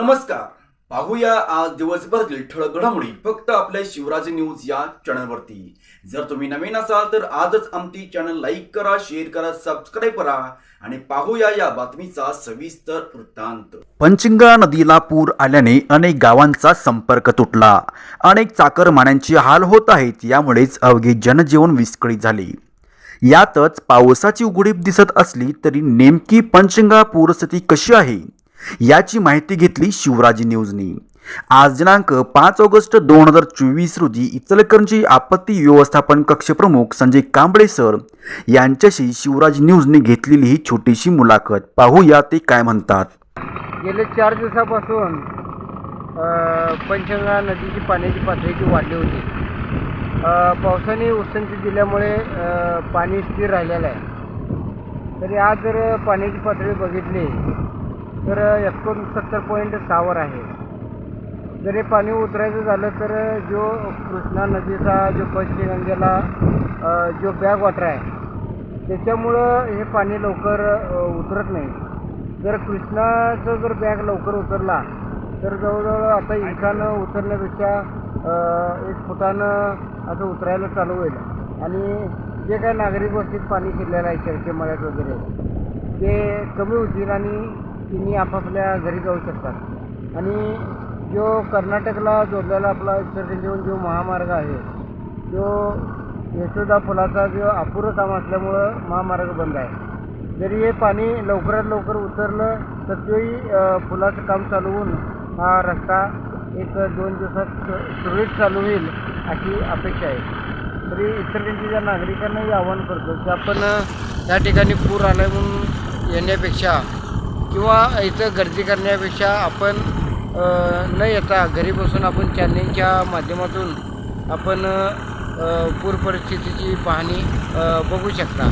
नमस्कार. पाहूया आज दिवसभरातील ठळक घडामोडी. फक्त आपल्या शिवराज न्यूज या चॅनलवरती. जर तुम्ही नवीन असाल तर आजच आमची चॅनल लाईक करा शेअर करा सबस्क्राईब करा आणि पाहूया या बातमीचा सविस्तर वृत्तांत. पंचिंगा नदीला पूर आल्याने अनेक गावांचा संपर्क तुटला. अनेक चाकरमान्यांचे हाल होत आहेत यामुळेच अवघे जनजीवन विस्कळीत झाले. यातच पावसाची उघडीप दिसत असली तरी नेमकी पंचंगा पूरस्थिती कशी आहे? याची माहिती घेतली शिवराजी न्यूजने. आज दिनांक पाच ऑगस्ट दोन हजार चोवीस रोजी इचलकरंजी आपत्ती व्यवस्थापन कक्षप्रमुख संजय कांबळे सर यांच्याशी शिवराज न्यूजने घेतलेली ही छोटीशी मुलाखत. पाहूया ते काय म्हणतात. गेले चार दिवसापासून पंचगंगा नदीची पाण्याची पातळी वाढली होती. पावसाने उसंती दिल्यामुळे पाणी स्थिर राहिलेलं आहे. तरी आज जर पाण्याची पातळी बघितली तर एकोणसत्तर पॉईंट सहावर आहे. जर हे पाणी उतरायचं झालं तर जो कृष्णा नदीचा जो पश्चिमगंगेला जो बॅग वॉटर आहे त्याच्यामुळं हे पाणी लवकर उतरत नाही. जर कृष्णाचं जर बॅग लवकर उतरला तर जवळजवळ आता इंचानं उतरण्यापेक्षा एक फुटानं असं उतरायला चालू होईल. आणि जे काय नागरिक वस्तीत पाणी शिरलेलं आहे शेळके मळ्यात वगैरे ते कमी होतील आणि तिन्ही आपापल्या घरी जाऊ शकतात. आणि जो कर्नाटकला जोडलेला आपला इचलकरंजीहून जो महामार्ग आहे जो यशोदा पुलाचा जो अपुरं काम असल्यामुळं महामार्ग बंद आहे. जरी हे पाणी लवकरात लवकर उतरलं तर तोही पुलाचं काम चालू होऊन हा रस्ता एक दोन दिवसात सुरळीत चालू होईल अशी अपेक्षा आहे. तरी इतरच्या नागरिकांनाही आवाहन करतो की आपण या त्या ठिकाणी पूर आला म्हणून येण्यापेक्षा किंवा इथं गर्दी करण्यापेक्षा आपण न येता घरी बसून आपण चॅनलच्या माध्यमातून आपण पूर परिस्थितीची पाहणी बघू शकता.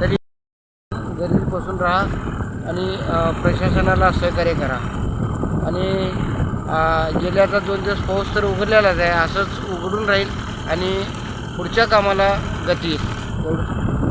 तरी घरी बसून राहा आणि प्रशासनाला सहकार्य करा. आणि जिल्ह्याचा आता दोन दिवस पाऊस तर उघडलेलाच आहे असंच उघडून राहील आणि पुढच्या कामाला गती येईल.